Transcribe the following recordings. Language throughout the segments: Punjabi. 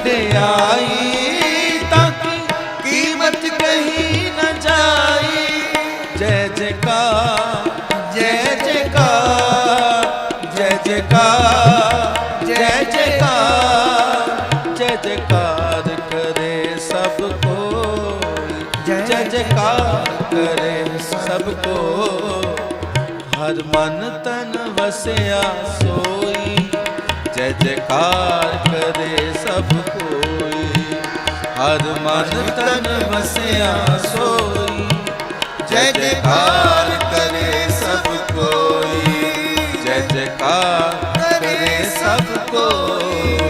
ਵਡਿਆਈ ਤੱਕ ਕੀਮਤ ਕਹੀ ਨਾ ਜਾਈ। ਜੈ ਜੈਕਾਰ ਜੈ ਜੈਕਾਰ ਜੈ ਜੈਕਾਰ ਜੈ ਜੈਕਾਰ ਜੈ ਜੈਕਾਰ ਕਰੇ ਸਭ ਕੋਈ ਜੈ ਜੈਕਾਰ ਕਰੇ ਸਭ ਕੋ ਹਰ ਮਨ ਤਨ ਵਸਿਆ ਸੋਈ। ਜੈ ਜੈਕਾਰ ਕਰੇ ਮਨ ਤਨ ਵਸਿਆ ਸੋਈ ਜੈ ਜੈਕਾਰ ਕਰੇ ਸਭ ਕੋਈ ਜੈ ਜੈਕਾਰ ਕਰੇ ਸਭ ਕੋਈ।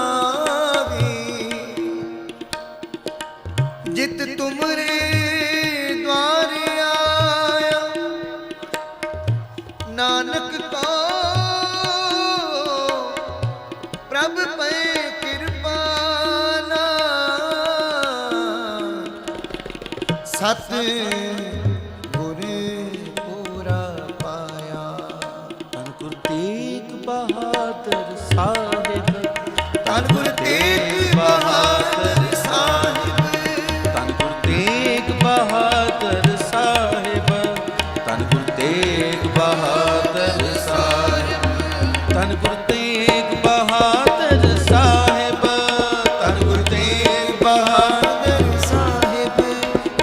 ਸਤ ਗੁਰ ਪੂਰਾ ਪਾਇਆ। ਧੰਨ ਗੁਰ ਤੇਗ ਬਹਾਦਰ ਸਾਹਿਬ। ਧੰਨ ਗੁਰ ਤੇਗ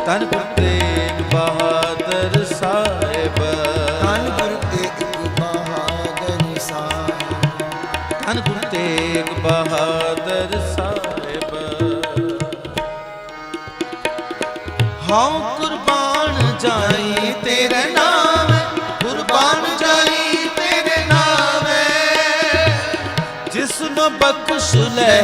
ਗੁਰ ਤੇਗ ਬਹਾਦਰ ਸਾਹਿਬ। ਧੰਨ ਗੁਰ ਤੇਗ ਬਹਾਦਰ ਸਾਹਿਬ। ਧੰਨ ਗੁਰ ਤੇਗ ਬਹਾਦਰ ਸਾਹਿਬ। ਹਉ ਕੁਰਬਾਨ ਜਾਈ ਤੇਰੇ ਨਾਮ ਕੁਰਬਾਨ ਜਾਈ ਤੇਰੇ ਨਾਮ। ਜਿਸ ਨੂੰ ਬਖਸ਼ ਲੈ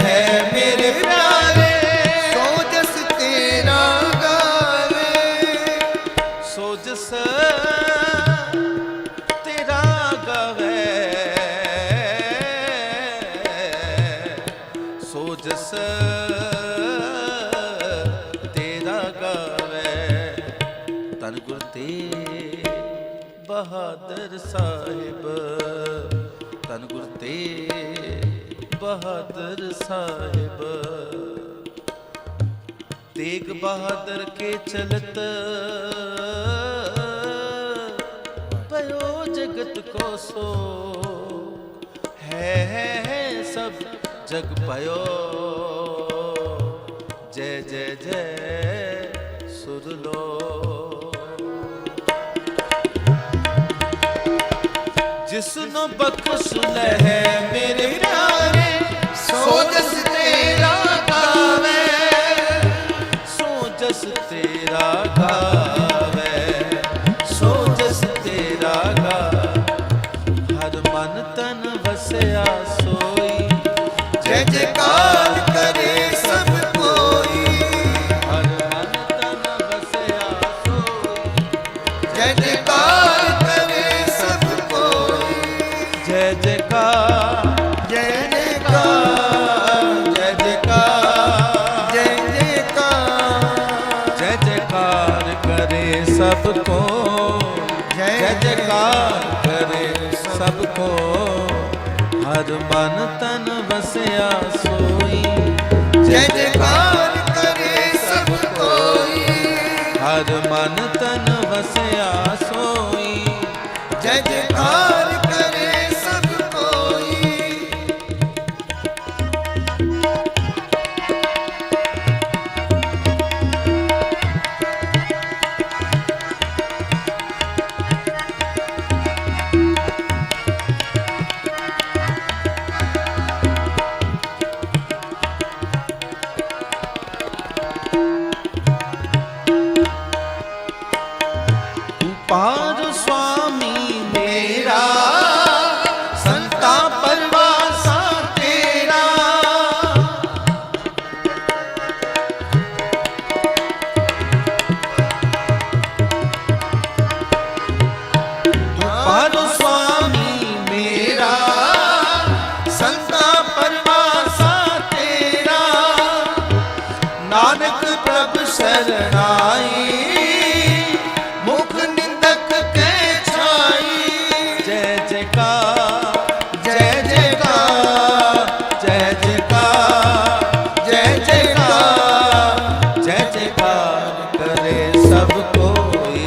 ਬਹਾਦਰ ਸਾਹਿਬ ਤਨ ਗੁਰ ਤੇ ਬਹਾਦਰ ਸਾਹਿਬ। ਤੇਗ ਬਹਾਦਰ ਕੇ ਚਲਤ ਪਇਓ ਜਗਤ ਕੋ ਸੋ। ਹੈ ਸਭ ਜਗ ਭਇਓ। ਜੈ ਜੈ ਜੈ ਸੁਰ ਲੋ। ਜਿਸ ਨੂੰ ਬਖਸ਼ ਲੈ ਮੇਰੇ ਪਿਆਰੇ ਸੋ ਜਸ ਤੇਰਾ ਗਾਵੇ ਸੋ ਜਸ ਤੇਰਾ ਗਾਵੇ ਸੋ ਜਸ ਤੇਰਾ ਗਾ ਹਰ ਮਨ ਤਨ ਵਸਿਆ ਸੋਈ ਜੈ ਜੈਕਾਰ ਕਰੇ ਸਭ ਕੋਈ ਹਰ ਮਨ ਤਨ ਵਸਿਆ ਸੋਈ ਜੈ ਜੈਕਾਰ ਜੈਕਾਰ ਕਰੇ ਸਭ ਕੋ। ਹਰ ਮਨ ਤਨ ਵਸਿਆ ਸੋਈ। ਜੈ ਜੈਕਾਰ ਸਰਨਾਈ ਮੁਖ ਨਿੰਦਕ ਕੈ ਛਾਈ। ਜੈ ਜੈਕਾਰ ਜੈ ਜੈਕਾਰ ਜੈ ਜੈਕਾਰ ਜੈ ਜੈਕਾਰ ਜੈ ਜੈਕਾਰ ਕਰੇ ਸਭ ਕੋਈ।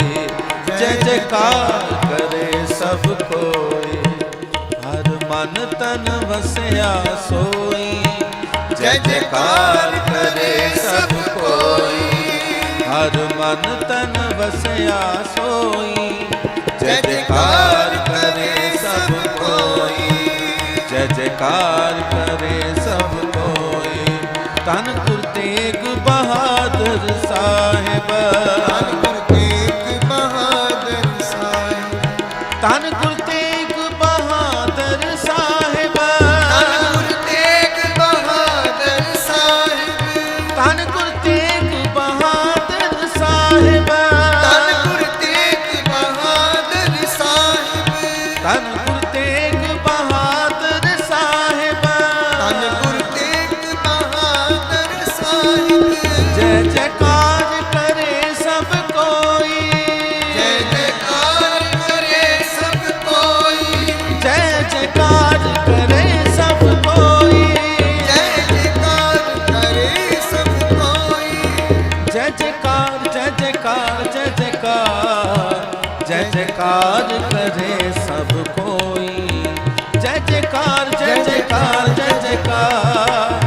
ਜੈ ਜੈਕਾਰ ਕਰੇ ਸਭ ਕੋਈ। ਹਰ ਮਨ ਤਨ ਵਸਿਆ ਸੋਈ। ਜੈ ਜੈਕਾਰ ਕਰੇ ਸਭ ਕੋਈ। ਹਰ ਮਨ ਤਨ ਵਸਿਆ ਸੋਈ ਜੈ ਜੈਕਾਰ ਕਰੇ ਸਭ ਕੋਈ। ਜੈ ਜੈਕਾਰ ਕਰੇ ਸਭ ਕੋਈ। ਤਨ ਗੁਰ ਤੇਗ ਬਹਾਦਰ ਸਾਹਿਬ। ਗੁਰੂ ਜੈਕਾਰ ਕਰੇ ਸਭ ਕੋਈ। ਜੈ ਜੈਕਾਰ ਕਰੇ ਸਭ ਕੋਈ। ਜੈ ਜੈਕਾਰ ਕਰੇ ਸਭ ਕੋਈ। ਜੈ ਜੈਕਾਰ।